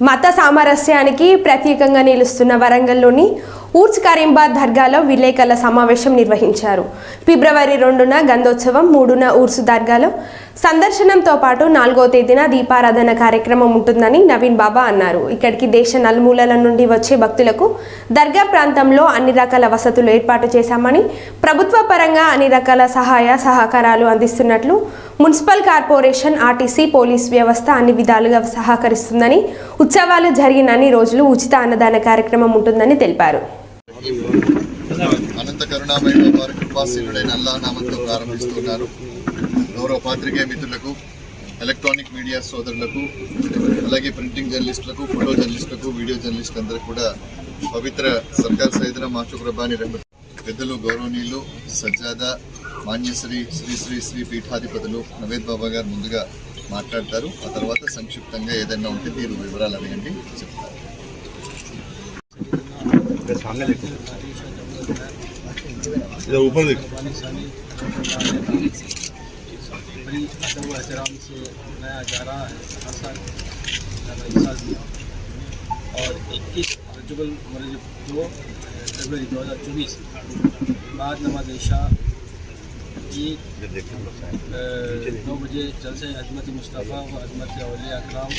మత సామరస్యానికి ప్రత్యేకంగా నిలుస్తున్న వరంగల్లోని ఊర్స్ కరీంబాద్ దర్గాలో విలేకరుల సమావేశం నిర్వహించారు. ఫిబ్రవరి రెండున గంధోత్సవం మూడున ఊర్సు దర్గాలో సందర్శనంతో పాటు నాలుగో తేదీన దీపారాధన కార్యక్రమం ఉంటుందని నవీన్ బాబా అన్నారు. ఇక్కడికి దేశ నలుమూలల నుండి వచ్చే భక్తులకు దర్గా ప్రాంతంలో అన్ని రకాల వసతులు ఏర్పాటు చేశామని ప్రభుత్వ పరంగా అన్ని రకాల సహాయ సహకారాలు అందిస్తున్నట్లు మున్సిపల్ కార్పొరేషన్ ఆర్టీసీ పోలీస్ వ్యవస్థ అన్ని విధాలుగా సహకరిస్తుందని ఉత్సవాలు జరిగిన అన్ని రోజులు ఉచిత అన్నదాన కార్యక్రమం ఉంటుందని తెలిపారు. కరుణామయుడు వారి కృపాశీలుడైన అల్లా నామంతో ప్రారంభిస్తున్నారు. గౌరవ పాత్రికేయ మిత్రులకు ఎలక్ట్రానిక్ మీడియా సోదరులకు అలాగే ప్రింటింగ్ జర్నలిస్టులకు ఫోటో జర్నలిస్టులకు వీడియో జర్నలిస్ట్ అందరూ కూడా పవిత్ర సర్కార్ సైదన మాషుక్ రెండు పెద్దలు గౌరవనీయులు సజ్జాద మాన్యశ్రీ శ్రీ శ్రీ శ్రీ పీఠాధిపతులు నవేద్ బాబా గారు ముందుగా మాట్లాడతారు. ఆ తర్వాత సంక్షిప్తంగా ఏదైనా ఉంటే మీరు వివరాలు అడగండి. చెప్తారు. इधर ऊपर देख। बड़ी अदब से मनाया जा रहा है हर साल साल भी और इक्कीस रजबल मरज दो फरवरी दो हज़ार चौबीस, बाद नमाज़ ईशा ईद नौ बजे जलसे अजमत मुस्तफ़ा व अजमत अलिया अकराम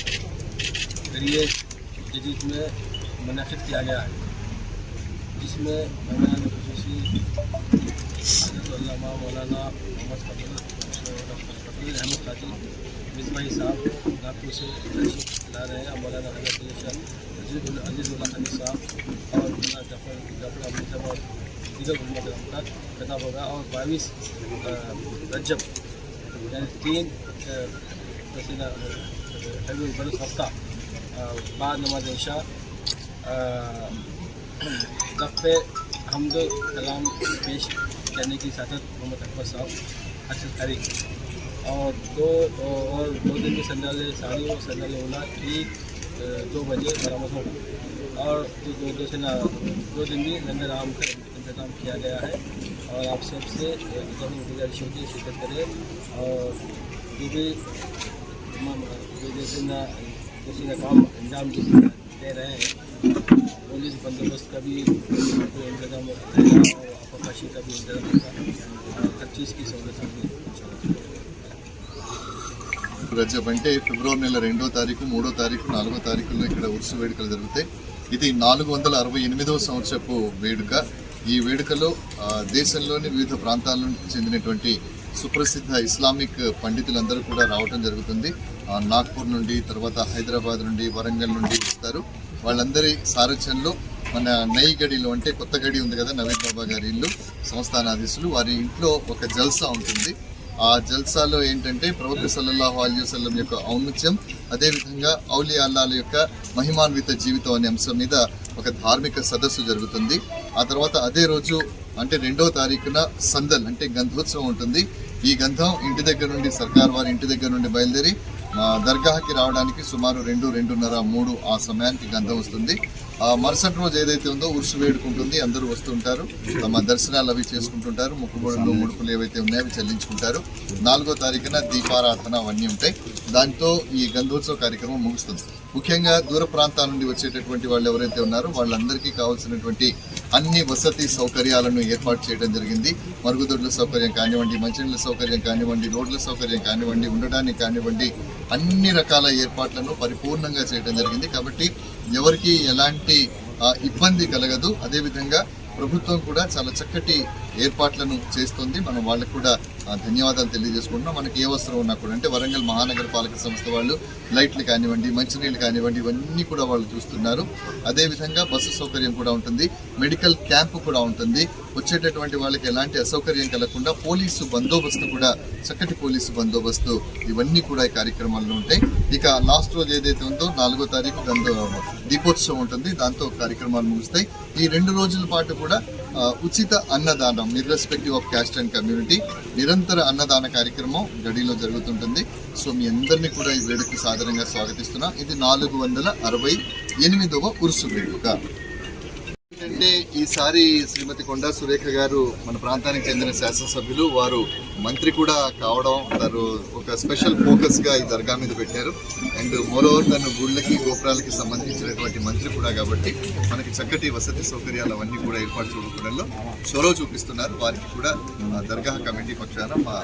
ज़रिए जदीद में मुनद किया गया है। जिसमें मौलाना खसूसी علامہ مولانا محمد فقیر احمد قادی مصباحی صاحب ناگپور سے لا رہے ہیں مولانا حضرت عزیز اللہ علی صاحب اور مولانا جعفر جعفر عبد صاحب اور دیگر محمد رحم کا خطاب ہوگا اور بائیس رجب یعنی تین حب البلس ہفتہ بعد نماز عشاء دفعے हमद कलाम पेश करने की सादत मोहम्मद अकबर साहब अरशद तारीख और दो और दो दिन संदाल साड़ी और संदाल ओला अ, दो बजे बरामद हो और जो दो दो से ना दो दिन भी लंगर आम का इंतज़ाम किया गया है। और आप सबसे गुजारिश होगी शिरकत करें। और जो भी जो जैसे ना जैसे ना काम अंजाम दे रहे हैं पुलिस बंदोबस्त का भी पूरा इंतजाम रहेगा और आपाशी का भी इंतजाम होगा और हर चीज़ की सहूलत होगी इंशाल्लाह। రజబ్ అంటే ఫిబ్రవరి నెల రెండో తారీఖు మూడో తారీఖు నాలుగో తారీఖుల్లో ఇక్కడ ఉర్సు వేడుకలు జరుగుతాయి ఇది నాలుగు వందల అరవై ఎనిమిదవ సంవత్సరపు వేడుక ఈ వేడుకలో ఆ, దేశంలోని వివిధ ప్రాంతాల నుంచి చెందినటువంటి సుప్రసిద్ధ ఇస్లామిక్ పండితులందరూ కూడా రావటం జరుగుతుంది ఆ, నాగ్పూర్ నుండి తర్వాత హైదరాబాద్ నుండి వరంగల్ నుండి వస్తారు వాళ్ళందరి సారథ్యంలో మన నై గడిలో అంటే కొత్త గడి ఉంది కదా నవీన్ బాబా గారి ఇల్లు సంస్థానాధీశులు. వారి ఇంట్లో ఒక జల్సా ఉంటుంది. ఆ జల్సాలో ఏంటంటే ప్రవక్త సల్లల్లాహు అలీ వసల్లం యొక్క ఔన్నత్యం అదేవిధంగా ఔలి అల్లాల యొక్క మహిమాన్విత జీవితం అనే అంశం మీద ఒక ధార్మిక సదస్సు జరుగుతుంది. ఆ తర్వాత అదే రోజు అంటే రెండవ తారీఖున సందల్ అంటే గంధోత్సవం ఉంటుంది. ఈ గంధం ఇంటి దగ్గర నుండి సర్కార్ వారి ఇంటి దగ్గర నుండి బయలుదేరి దర్గాకి రావడానికి సుమారు రెండు రెండున్నర మూడు ఆ సమయానికి గంధం వస్తుంది. ఆ మరుసటి రోజు ఏదైతే ఉందో ఉరుసు వేడుకుంటుంది అందరూ వస్తుంటారు తమ దర్శనాలు అవి చేసుకుంటుంటారు. ముక్కుబడులు ముడుపులు ఏవైతే ఉన్నాయో అవి చెల్లించుకుంటారు. నాలుగో తారీఖున దీపారాధన అవన్నీ ఉంటాయి. దాంతో ఈ గంధోత్సవ కార్యక్రమం ముగుస్తుంది. ముఖ్యంగా దూర ప్రాంతాల నుండి వచ్చేటటువంటి వాళ్ళు ఎవరైతే ఉన్నారో వాళ్ళందరికీ కావాల్సినటువంటి అన్ని వసతి సౌకర్యాలను ఏర్పాటు చేయడం జరిగింది. మరుగుదొడ్ల సౌకర్యం కానివ్వండి మంచినీళ్ళ సౌకర్యం కానివ్వండి రోడ్ల సౌకర్యం కానివ్వండి ఉండడానికి కానివ్వండి అన్ని రకాల ఏర్పాట్లను పరిపూర్ణంగా చేయడం జరిగింది. కాబట్టి ఎవరికి ఎలాంటి ఇబ్బంది కలగదు. అదేవిధంగా ప్రభుత్వం కూడా చాలా చక్కటి ఏర్పాట్లను చేస్తుంది. మనం వాళ్ళకు కూడా ధన్యవాదాలు తెలియజేసుకుంటున్నాం. మనకి ఏ అవసరం ఉన్నా కూడా అంటే వరంగల్ మహానగర పాలక సంస్థ వాళ్ళు లైట్లు కానివ్వండి మంచినీళ్ళు కానివ్వండి ఇవన్నీ కూడా వాళ్ళు చూస్తున్నారు. అదేవిధంగా బస్సు సౌకర్యం కూడా ఉంటుంది మెడికల్ క్యాంపు కూడా ఉంటుంది. వచ్చేటటువంటి వాళ్ళకి ఎలాంటి అసౌకర్యం కలగకుండా పోలీసు బందోబస్తు కూడా చక్కటి పోలీసు బందోబస్తు ఇవన్నీ కూడా ఈ కార్యక్రమాల్లో ఉంటాయి. ఇక లాస్ట్ రోజు ఏదైతే ఉందో నాలుగో తారీఖు దాంతో దీపోత్సవం ఉంటుంది. దాంతో కార్యక్రమాలు ముగుస్తాయి. ఈ రెండు రోజుల పాటు కూడా ఉచిత అన్నదానం irrespective of caste and community నిరంతర అన్నదాన కార్యక్రమం గడిలో జరుగుతుంటుంది. సో మీ అందరినీ కూడా ఈ వేడుక సాధారణంగా స్వాగతిస్తున్నా. ఇది నాలుగు వందల అరవై ఎనిమిదవ ఉరుసు వేడుక. అయితే ఈసారి శ్రీమతి కొండా సురేఖ గారు మన ప్రాంతానికి చెందిన శాసనసభ్యులు వారు మంత్రి కూడా కావడం వారు ఒక స్పెషల్ ఫోకస్గా ఈ దర్గా మీద పెట్టారు. అండ్ మోరోవర్ తను గుళ్ళకి గోపురాలకి సంబంధించినటువంటి మంత్రి కూడా కాబట్టి మనకి చక్కటి వసతి సౌకర్యాలు అవన్నీ కూడా ఏర్పాటు చూడడంలో చొరవ చూపిస్తున్నారు. వారికి కూడా దర్గా కమిటీ పక్షాన మా